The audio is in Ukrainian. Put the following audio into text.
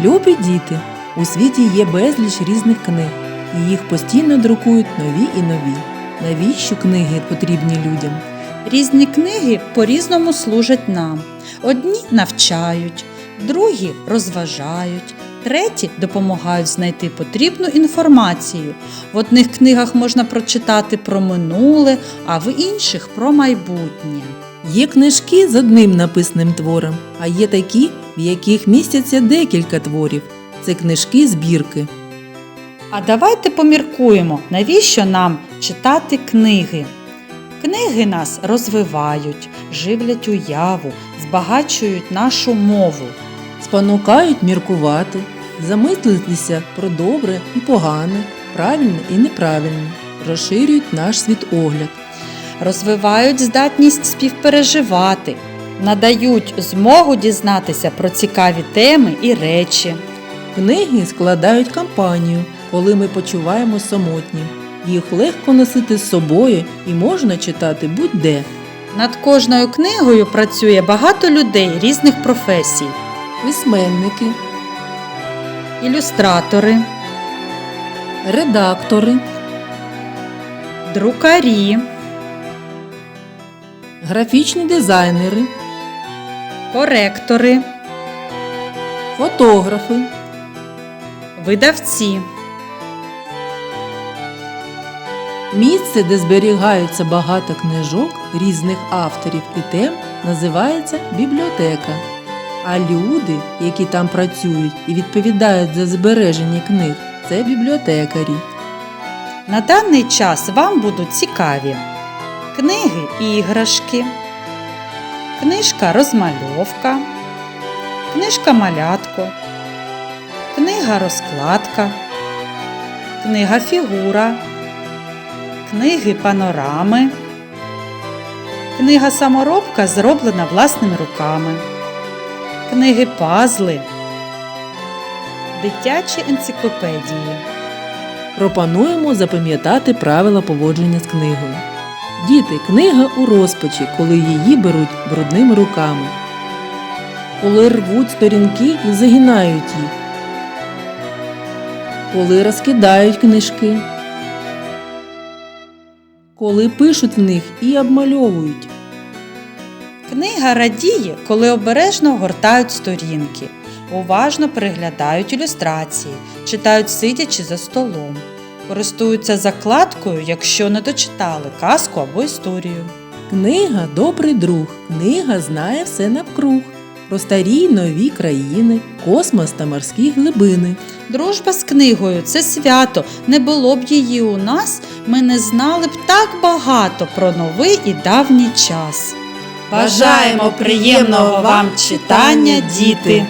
Любі діти, у світі є безліч різних книг, і їх постійно друкують нові і нові. Навіщо книги потрібні людям? Різні книги по-різному служать нам. Одні навчають, другі розважають, треті допомагають знайти потрібну інформацію. В одних книгах можна прочитати про минуле, а в інших про майбутнє. Є книжки з одним написним твором, а є такі, в яких містяться декілька творів. Це книжки збірки. А давайте поміркуємо, навіщо нам читати книги. Книги нас розвивають, живлять уяву, збагачують нашу мову. Спонукають міркувати, замислитися про добре і погане, правильне і неправильне, розширюють наш світогляд. розвивають здатність співпереживати, надають змогу дізнатися про цікаві теми і речі. Книги складають компанію, коли ми почуваємо самотні. Їх легко носити з собою і можна читати будь-де. Над кожною книгою працює багато людей різних професій: Письменники, ілюстратори, редактори, друкарі, графічні дизайнери, коректори, фотографи, видавці. Місце, де зберігаються багато книжок різних авторів і тем, називається бібліотека. А люди, які там працюють і відповідають за збереження книг, це бібліотекарі. На даний час вам будуть цікаві книги іграшки, книжка розмальовка, книжка малятко, книга розкладка, книга фігура, книги панорами, книга саморобка зроблена власними руками, книги пазли, дитячі енциклопедії. Пропонуємо запам'ятати правила поводження з книгою. Діти, книга у розпачі, коли її беруть брудними руками, коли рвуть сторінки і загинають їх, коли розкидають книжки, коли пишуть в них і обмальовують. Книга радіє, коли обережно гортають сторінки, уважно переглядають ілюстрації, читають сидячи за столом, користуються закладкою, якщо не дочитали казку або історію. Книга добрий друг, книга знає все навкруг. Про старі й нові країни, космос та морські глибини. Дружба з книгою це свято. Не було б її у нас, ми не знали б так багато про новий і давній час. Бажаємо приємного вам читання, діти!